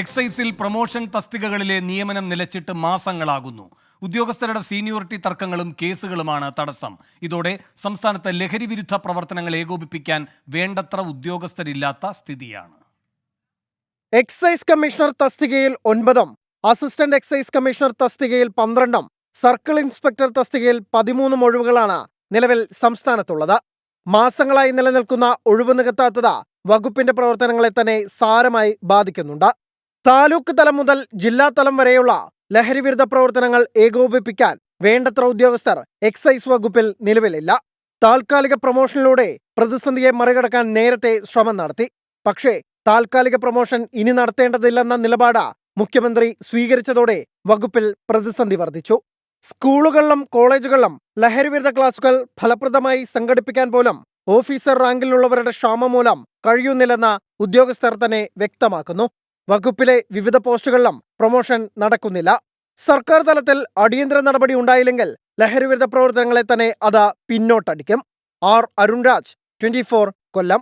എക്സൈസിൽ promotion തസ്തികകളിലെ നിയമനം നിലച്ചിട്ട് മാസങ്ങളാകുന്നു. ഉദ്യോഗസ്ഥരുടെ seniority തർക്കങ്ങളും കേസുകളുമാണ് തടസ്സം. ഇതോടെ സംസ്ഥാനത്ത് ലഹരി വിരുദ്ധ പ്രവർത്തനങ്ങൾ ഏകോപിപ്പിക്കാൻ വേണ്ടത്ര ഉദ്യോഗസ്ഥരില്ലാത്ത സ്ഥിതിയാണ്. എക്സൈസ് കമ്മീഷണർ തസ്തികയിൽ ഒൻപതും അസിസ്റ്റന്റ് എക്സൈസ് കമ്മീഷണർ തസ്തികയിൽ പന്ത്രണ്ടും സർക്കിൾ ഇൻസ്പെക്ടർ തസ്തികയിൽ പതിമൂന്നും ഒഴിവുകളാണ് നിലവിൽ സംസ്ഥാനത്തുള്ളത്. മാസങ്ങളായി നിലനിൽക്കുന്ന ഒഴിവ് നികത്താത്തത് വകുപ്പിന്റെ പ്രവർത്തനങ്ങളെ തന്നെ സാരമായി ബാധിക്കുന്നുണ്ട്. താലൂക്ക് തലം മുതൽ ജില്ലാ തലം വരെയുള്ള ലഹരിവിരുദ്ധ പ്രവർത്തനങ്ങൾ ഏകോപിപ്പിക്കാൻ വേണ്ടത്ര ഉദ്യോഗസ്ഥർ എക്സൈസ് വകുപ്പിൽ നിലവിലില്ല. താൽക്കാലിക പ്രൊമോഷനിലൂടെ പ്രതിസന്ധിയെ മറികടക്കാൻ നേരത്തെ ശ്രമം നടത്തി. പക്ഷേ താൽക്കാലിക പ്രൊമോഷൻ ഇനി നടത്തേണ്ടതില്ലെന്ന നിലപാട് മുഖ്യമന്ത്രി സ്വീകരിച്ചതോടെ വകുപ്പിൽ പ്രതിസന്ധി വർദ്ധിച്ചു. സ്കൂളുകളിലും കോളേജുകളിലും ലഹരിവിരുദ്ധ ക്ലാസുകൾ ഫലപ്രദമായി സംഘടിപ്പിക്കാൻ പോലും ഓഫീസർ റാങ്കിലുള്ളവരുടെ ക്ഷാമം മൂലം കഴിയുന്നില്ലെന്ന ഉദ്യോഗസ്ഥർ തന്നെ വ്യക്തമാക്കുന്നു. വകുപ്പിലെ വിവിധ പോസ്റ്റുകളിലും പ്രൊമോഷൻ നടക്കുന്നില്ല. സർക്കാർ തലത്തിൽ അടിയന്തര നടപടി ഉണ്ടായില്ലെങ്കിൽ ലഹരിവിരുദ്ധ പ്രവർത്തനങ്ങളെ തന്നെ അത് പിന്നോട്ടടിക്കും. R Arunraj twenty Kollam.